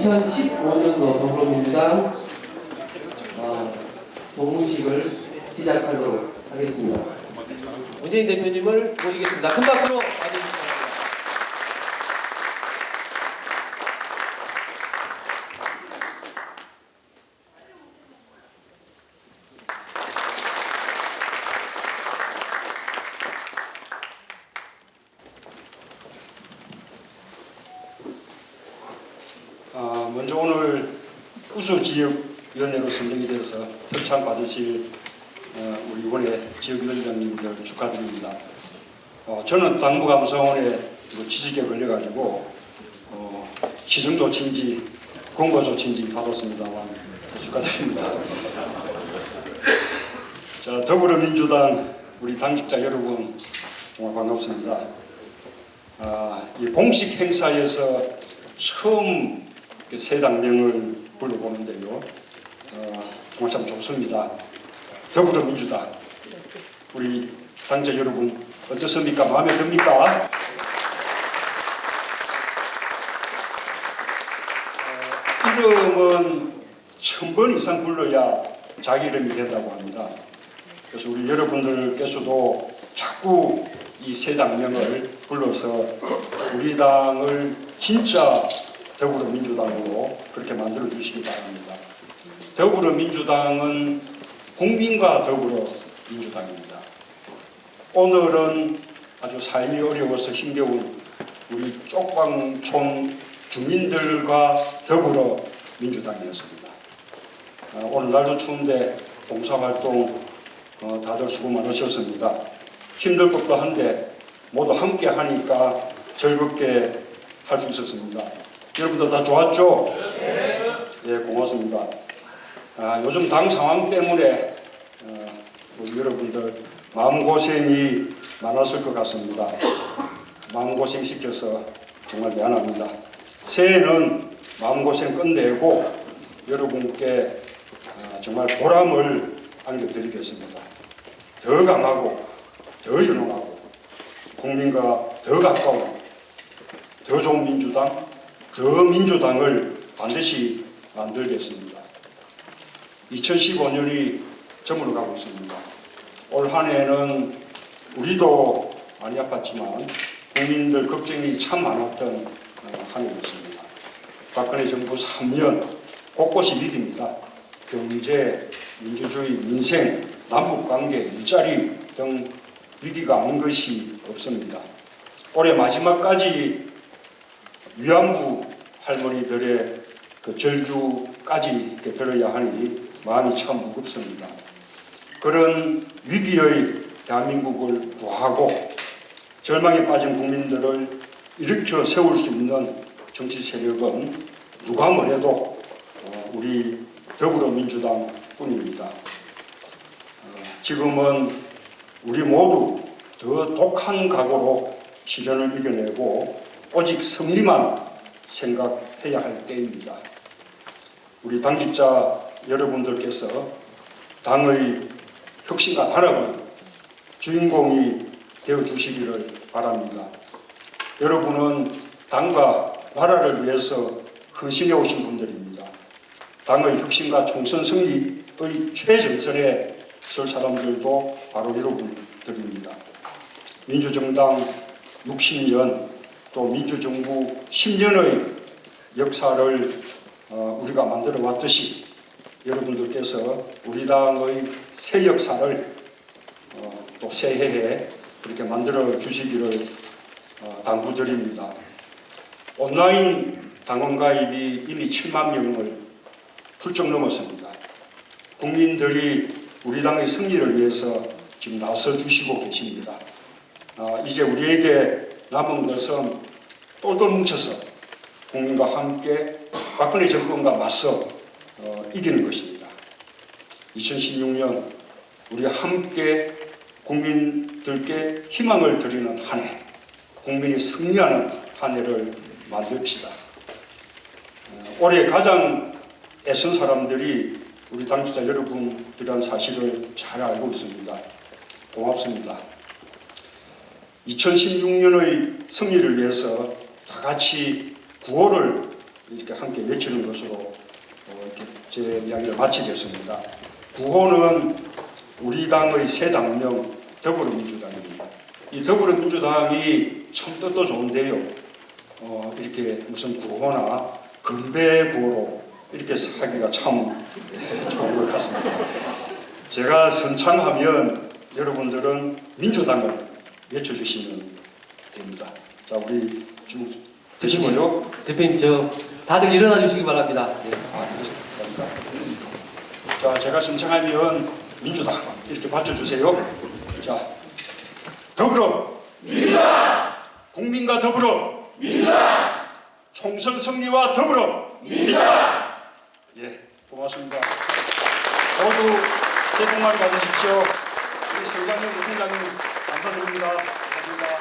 2015년도 더불어민주당 어, 동무식을 시작하도록 하겠습니다. 문재인 대표님을 모시겠습니다. 큰 박수로 맞이해주시기 먼저 오늘 우수 지역위원회로 선정이 되어서 협찬 받으실 어, 우리 이번에 지역위원장님들 축하드립니다. 어, 저는 당부감사원에 뭐 취직에 걸려가지고 어, 시정 조치인지 권고 조치인지 받았습니다만 축하드립니다. 자, 더불어민주당 우리 당직자 여러분 정말 반갑습니다. 아, 이 공식 행사에서 처음 이렇게 새 당명을 불러보는데요. 어, 정말 참 좋습니다. 더불어민주당 우리 당자 여러분 어떻습니까? 마음에 듭니까? 어, 이름은 천 번 이상 불러야 자기 이름이 된다고 합니다. 그래서 우리 여러분들께서도 자꾸 이새 당명을 불러서 우리 당을 진짜 더불어민주당으로 그렇게 만들어 주시기 바랍니다. 더불어민주당은 국민과 더불어 민주당입니다. 오늘은 아주 삶이 어려워서 힘겨운 우리 쪽방촌 주민들과 더불어 민주당이었습니다. 아, 오늘날도 추운데 봉사활동 어, 다들 수고 많으셨습니다. 힘들 것도 한데 모두 함께 하니까 즐겁게 할 수 있었습니다. 여러분들 다 좋았죠? 예, 고맙습니다. 아, 요즘 당 상황 때문에 어, 여러분들 마음고생이 많았을 것 같습니다. 마음고생 시켜서 정말 미안합니다. 새해는 마음고생 끝내고 여러분께 아, 정말 보람을 안겨드리겠습니다. 더 강하고 더 유능하고 국민과 더 가까운 더 좋은 민주당, 더 민주당을 반드시 만들겠습니다. 2015년이 저물어 가고 있습니다. 올 한 해는 우리도 많이 아팠지만 국민들 걱정이 참 많았던 어, 한 해였습니다. 박근혜 정부 3년 곳곳이 위기입니다. 경제, 민주주의, 민생, 남북관계, 일자리 등 위기가 없는 것이 없습니다. 올해 마지막까지 위안부 할머니들의 그 절규까지 들어야 하니 마음이 참 무겁습니다. 그런 위기의 대한민국을 구하고 절망에 빠진 국민들을 일으켜 세울 수 있는 정치 세력은 누가 뭐래도 어, 우리 더불어민주당 뿐입니다. 어, 지금은 우리 모두 더 독한 각오로 시련을 이겨내고 오직 승리만 생각해야 할 때입니다. 우리 당직자 여러분들께서 당의 혁신과 단합의 주인공이 되어 주시기를 바랍니다. 여러분은 당과 나라를 위해서 헌신해 오신 분들입니다. 당의 혁신과 총선 승리의 최전선에 설 사람들도 바로 여러분들입니다. 민주정당 60년 또 민주정부 10년의 역사를 어, 우리가 만들어 왔듯이 여러분들께서 우리 당의 새 역사를 어, 또 새해에 그렇게 만들어 주시기를 어, 당부드립니다. 온라인 당원 가입이 이미 7만 명을 훌쩍 넘었습니다. 국민들이 우리 당의 승리를 위해서 지금 나서 주시고 계십니다. 아, 이제 우리에게 남은 것은 똘똘 뭉쳐서 국민과 함께 박근혜 정권과 맞서 어, 이기는 것입니다. 2016년 우리 함께 국민들께 희망을 드리는 한 해, 국민이 승리하는 한 해를 만듭시다. 어, 올해 가장 애쓴 사람들이 우리 당직자 여러분들이라는 사실을 잘 알고 있습니다. 고맙습니다. 2016년의 승리를 위해서 다 같이 구호를 이렇게 함께 외치는 것으로 어, 이렇게 제 이야기를 마치겠습니다. 구호는 우리 당의 새 당명 더불어민주당입니다. 이 더불어민주당이 참 뜻도 좋은데요. 어, 이렇게 무슨 구호나 건배 구호로 이렇게 하기가 참 예, 좋은 것 같습니다. 제가 선창하면 여러분들은 민주당을 외쳐주시면 됩니다. 자, 우리 쭉 드시고요. 대표님 저 다들 일어나 주시기 바랍니다. 예. 아, 감사합니다. 자, 제가 신청하면 민주당 이렇게 받쳐주세요. 자, 더불어 민주당 국민과 더불어 민주당 총선 승리와 더불어 민주당 예, 고맙습니다. 모두 새해 복 많이 받으십시오. 우리 성장님, 부팀장님 감사드립니다. 감사합니다.